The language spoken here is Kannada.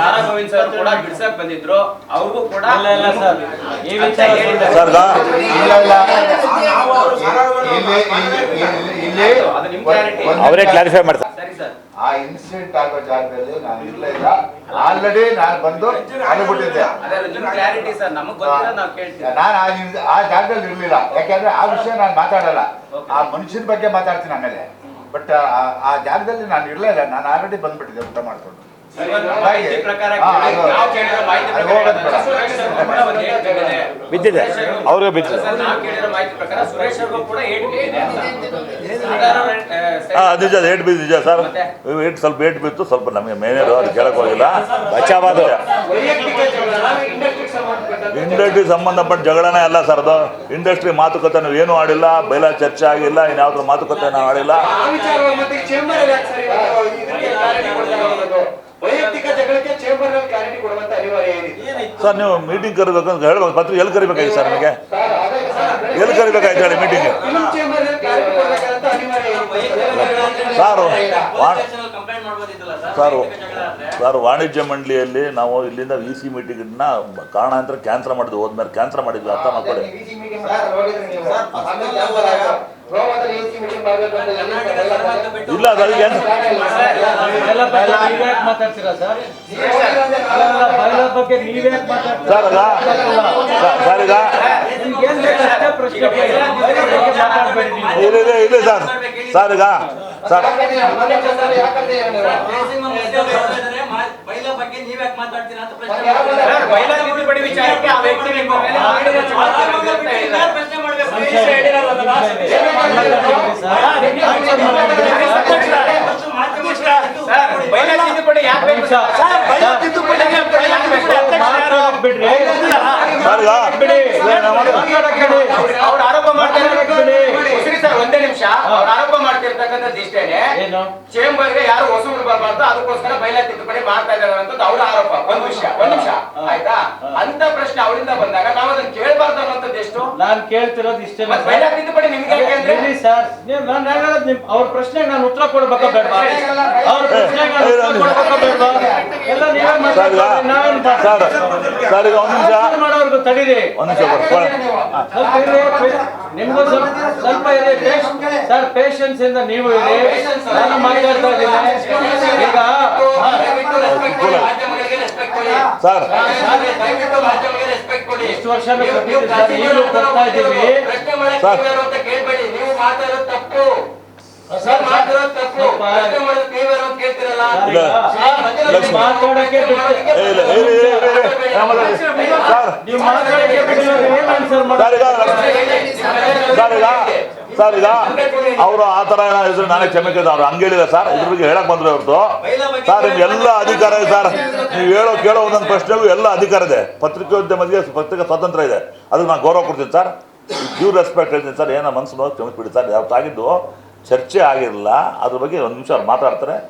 ಸಾರಾ ಗೋವಿಂದ್ ಸರ್ ಕೂಡ ಬಿಡ್ಸಕ್ ಬಂದಿದ್ರು ಅವ್ರಿಗೂ ಕೂಡ ಇಲ್ಲ, ಇಲ್ಲ ಸರ್. ಈ ಅಂತ ವಿಚಾರ ಹೇಳಿದ್ದಾರೆ. ಸರ್ ಗಾ- ಇಲ್ಲ ಅದು ನಿಮ್. ಅವರೇ ಕ್ಲಾರಿಫೈ ಮಾಡ್ತಾರೆ ಸರಿ ಸರ್ ಆ ಇನ್ಸಿಡೆಂಟ್ ಆಗೋ ಜಾಗದಲ್ಲಿ ನಾನು ಇರ್ಲೇ ಇಲ್ಲ ಆಲ್ರೆಡಿ ನಾನು ಬಂದು ಅನ್ಬಿಟ್ಟಿದ್ದೆ ಅದೇ ನಿಮ್ ಕ್ಲಾರಿಟಿ ಸರ್ ನಮಗ್ ಗೊತ್ತಿಲ್ಲ ನಾವು ಕೇಳ್ತೀವಿ ನಾನು ಆ ಜಾಗದಲ್ಲಿ ಇರ್ಲಿಲ್ಲ ಯಾಕಂದ್ರೆ ಆ ವಿಷಯ ನಾನು ಮಾತಾಡಲ್ಲ ಆ ಮನುಷ್ಯನ ಬಗ್ಗೆ ಮಾತಾಡ್ತೀನಿ ಆಮೇಲೆ ಬಟ್ ಆ ಜಾಗದಲ್ಲಿ ನಾನು ಇರ್ಲಿಲ್ಲ ಇಲ್ಲ ನಾನು ಆಲ್ರೆಡಿ ಬಂದ್ಬಿಟ್ಟಿದ್ದೆ ಊಟ ಮಾಡ್ಕೊಂಡು ಬಿದ್ದಿದೆ. ಅವ್ರಿಗೂ- ಬಿದ್ದಿದೆ. ಹಾಂ ನಿಜ ಏಟ್ ಬಿದ್ದು ನಿಜ ಸರ್? ಏಟ್ ಸ್ವಲ್ಪ ಏಟ್ ಬಿತ್ತು ಸ್ವಲ್ಪ ನಮಗೆ ಮೇನೇರು ಅದು ಕೇಳಕ್ ಹೋಗಿಲ್ಲ. ಬಚಾವಾದ ಇಂಡಸ್ಟ್ರಿ ಸಂಬಂಧಪಟ್ಟ ಜಗಳನೇ ಅಲ್ಲ ಸರ್ ಅದು. ಇಂಡಸ್ಟ್ರಿ ಮಾತುಕತೆ ನಾವು ಏನೂ ಆಡಿಲ್ಲ ಬೈಲ ಚರ್ಚೆ ಆಗಿಲ್ಲ ಇನ್ಯಾವುದ್ರ ಮಾತುಕತೆ ನಾವು ಆಡಿಲ್ಲ. ಸರ್, ನೀವು ಮೀಟಿಂಗ್ ಕರಿಬೇಕು ಅಂತ ಹೇಳ್ಬೇಕು ಪತ್ರ ಎಲ್ಲಿ ಕರಿಬೇಕಾಗಿತ್ತು ಸರ್ ನಿಮಗೆ? ಎಲ್ಲಿ ಕರಿಬೇಕಾಯ್ತು ಹೇಳಿ ಮೀಟಿಂಗ್ ಸಾರು ಸಾರು, ಸರ್, ವಾಣಿಜ್ಯ ಮಂಡಳಿಯಲ್ಲಿ ನಾವು ಇಲ್ಲಿಂದ ವಿ ಸಿ ಮೀಟಿಂಗ್ನ ಕಾರಣಾಂತರ ಕ್ಯಾನ್ಸಲ್ ಮಾಡಿದ್ವಿ. ಹೋದ್ಮೇಲೆ ಕ್ಯಾನ್ಸಲ್ ಮಾಡಿದ್ವಿ. ಅರ್ಥ ಮಾಡ್ಕೊಳ್ಳಿ. ಇಲ್ಲ ಸರ್ ಅಲ್ಲ, ಬೈಲ ಬಗ್ಗೆ ನೀವ್ಯಾಕ್ ಮಾತಾಡ್ತೀರಾ ಸರ್ ಅದ ಸರ್ ಈಗ ಇಲ್ಲ ಇಲ್ಲ ಸರ್. ಸರ್ ಈಗ ಸರ್? ಸರ್, ಮಹಿಳಾ ತಿದ್ದುಪಡಿ ವಿಚಾರಕ್ಕೆ ಆ ವ್ಯಕ್ತಿ ನಿಮ್ಮ ಮೇಲೆ ಆರೋಪ ಮಾಡ್ತಿರೋದು ಅಂತ ಹೇಳಿದ್ದಾರೆ. ಸರ್, ಮಹಿಳಾ ತಿದ್ದುಪಡಿ ಯಾಕೆ ಬೇಕು ಸರ್? ಮಹಿಳಾ ತಿದ್ದುಪಡಿ ಯಾಕೆ ಬೇಕು? ಮಾತಾಡಕ್ ಬಿಡ್ರಿ ಸರ್ ಈಗ ಬಿಡಿ ಮಾತಾಡಕ್ ಬಿಡಿ. ಅವ್ರು- ಆರೋಪ ಒಂದೇ ನಿಮಿಷ ಅವ್ರು ಆರೋಪ ಮಾಡ್ತಿರ್ತಕ್ಕಂಥದ್ದು ಇಷ್ಟೇನೆ ಚೇಂಬರ್ಗೆ ಯಾರು ಬರಬಾರ್ದು ಅದಕ್ಕೋಸ್ಕರ ಬೈಲಾ ತಿದ್ದುಪಡಿ ಮಾಡ್ತಾ ಇದ್ದಾರೆ ಅನ್ನೋದು ಅವ್ರ ಆರೋಪ ಒಂದ್ ವಿಷಯ ಒಂದ್ ನಿಮಿಷ ಆಯ್ತಾ ಅಂತ ಪ್ರಶ್ನೆ ಅವರಿಂದ ಬಂದಾಗ ನಾವು ಅದನ್ನ ಕೇಳಬಾರ್ದು ಅನ್ನೋಂಥದ್ದು ಎಷ್ಟು ನಾನ್ ಕೇಳ್ತಿರೋದು ಇಷ್ಟೇ ಮತ್ತೆ ಮಹಿಳಾ ತಿದ್ದುಪಡಿ ನಿಮ್ಗೆ ಅಂದ್ರೆ ಹೇಳಿ ಸರ್ ನೀವು ನಾನು ಹೇಳೋದು ನಿಮ್ ಅವ್ರ ಪ್ರಶ್ನೆಗೆ ನಾನು ಉತ್ತರ ಕೊಡ್ಬೇಕಾ ಬೇಡವಾ ಅವ್ರ ಪ್ರಶ್ನೆಗೆ ನಾನು ಉತ್ತರ ಕೊಡ್ಬೇಕಾ ಬೇಡವಾ ಎಲ್ಲ ಸರ್ ಸರ್ ಸರ್ ಈಗ ಒಂದು ನಿಮಿಷ. ಒಂದು ನಿಮಿಷ. ಸ್ವಲ್ಪ ನಿಮ್ಗೂ ಸ್ವಲ್ಪ ಪೇಶ್- ಸರ್ ಪೇಷನ್ಸ್ ಇಂದ ನೀವು ಇರಿ. ನಾನು ಮಾತಾಡ್ತಾ ಇದ್ದೀನಿ. ಈಗ ಹಾ. ಸರ್ ಎಷ್ಟು ವರ್ಷ ಈಗಲೂ ಕೊಡ್ತಾ ಇದ್ದೀವಿ ಸರ್ ಕೇಳ್ಬೇಡಿ. ನೀವು ಮಾತಾಡೋದು ತಪ್ಪು. ಸರ್ ಮಾತಾಡೋದು ತಪ್ಪು. ಸರ್ ನೀವು ಅವರು ಆ ಥರ ಏನೋ ಹೆಸರು ನಾನೇ ಕ್ಷಮೆ ಕೇಳಿದ ಅವ್ರು ಹಂಗೆ ಹೇಳಿಲ್ಲ ಸರ್ ಇದ್ರ ಬಗ್ಗೆ ಹೇಳಕ್ ಬಂದ್ರೆ ಹೊರತು ಸರ್ ನಿಮ್ಗೆ ಎಲ್ಲ ಅಧಿಕಾರ ಇದೆ ಸರ್ ನೀವು ಹೇಳೋ ಕೇಳೋ ಒಂದೊಂದು ಪ್ರಶ್ನೆಗೂ ಎಲ್ಲ ಅಧಿಕಾರ ಇದೆ ಪತ್ರಿಕೋದ್ಯಮಕ್ಕೆ ಪತ್ರಿಕೆ ಸ್ವಾತಂತ್ರ್ಯ ಇದೆ ಅದಕ್ಕೆ ನಾನು ಗೌರವ ಕೊಡ್ತೀನಿ ಸರ್ ಡ್ಯೂ ರೆಸ್ಪೆಕ್ಟ್ ಹೇಳ್ತೀನಿ ಸರ್ ಏನೋ ಮನಸ್ಸು ನೋಡಿ ಕ್ಷಮಿಸ್ಬಿಡಿ ಸರ್ ಯಾವತ್ತಾಗಿದ್ದು ಚರ್ಚೆ ಆಗಿರಲಿಲ್ಲ ಅದ್ರ ಬಗ್ಗೆ ಒಂದು ನಿಮಿಷ ಅವ್ರು ಮಾತಾಡ್ತಾರೆ